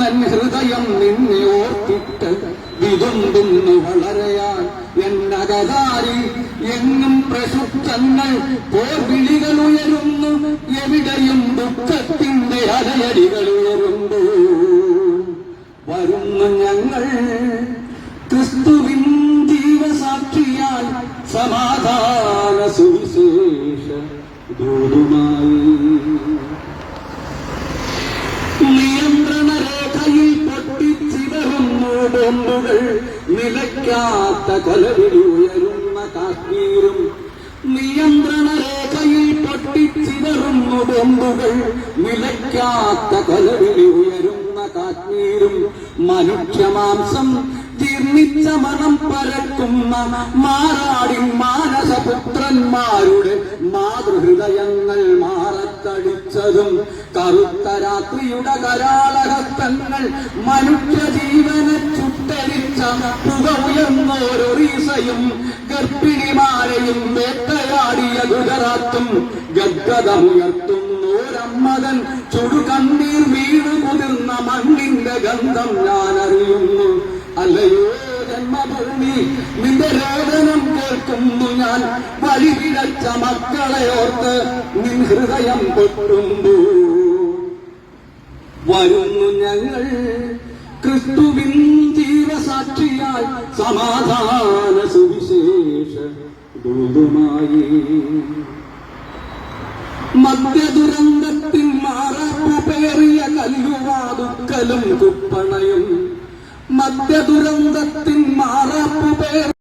നൻ ഹൃദയം നിന്നെ ഓർത്തിട്ട് വിതുമ്പുന്നു വളരെയാൻ എന്നകതാരി എങ്ങും പ്രശുദ്ധങ്ങൾ പോർവിളികൾ ഉയരുന്നു. എവിടെയും ദുഃഖത്തിന്റെ അലയടികൾ ഉയരുന്നു. വരുന്നു ഞങ്ങൾ. ക്രിസ്തുവിൻ ജീവസാക്ഷിയാൽ സമാധാന സുവിശേഷ ദൂതുമായി. ബോംബുകൾ നിലയ്ക്കാത്ത കൊലവിൽ ഉയരുന്ന കാശ്മീരും നിയന്ത്രണ രേഖയിൽ പൊട്ടിച്ചിതറുന്നു ബോംബുകൾ. നിലയ്ക്കാത്ത കൊലവിൽ ഉയരുന്ന കാശ്മീരും മനുഷ്യമാംസം ജീർണിച്ച മണം പരക്കുന്ന മാറാടി മാനസപുത്രന്മാരുടെ മാതൃഹൃദയങ്ങൾ മാറത്തടിച്ചതും കറുത്ത രാത്രിയുടെ കരാളഹസ്തങ്ങൾ മനുഷ്യജീവനെ ചുട്ടരിച്ച പുക ഉയർന്നോരൊറീസയും ഗർഭിണിമാരെയും വേട്ടയാടിയ ഗുജറാത്തും ഗദ്ഗതമുയർത്തുന്നോരമ്മതൻ ചുടുകണ്ണീർ വീണു കുതിർന്ന മണ്ണിന്റെ ഗന്ധം ഞാൻ അറിയുന്നു അല്ലയോ ജന്മഭൂമി നിന്റെ രോദനം കേൾക്കുന്നു ഞാൻ. വഴിപിഴച്ച മക്കളെ ഓർത്ത് നിൻ ഹൃദയം പൊട്ടുമ്പോ. വരുന്നു ഞങ്ങൾ ക്രിസ്തുവിൻ ജീവസാക്ഷിയാൽ സമാധാന സുവിശേഷ ദൂതുമായി. മദ്യദുരന്തത്തിൽ മാറാപ്പു പേറിയ കല്ലുവാതുക്കലും കുപ്പണയും. മദ്യദുരന്തത്തിൽ മാറാപ്പു പേർ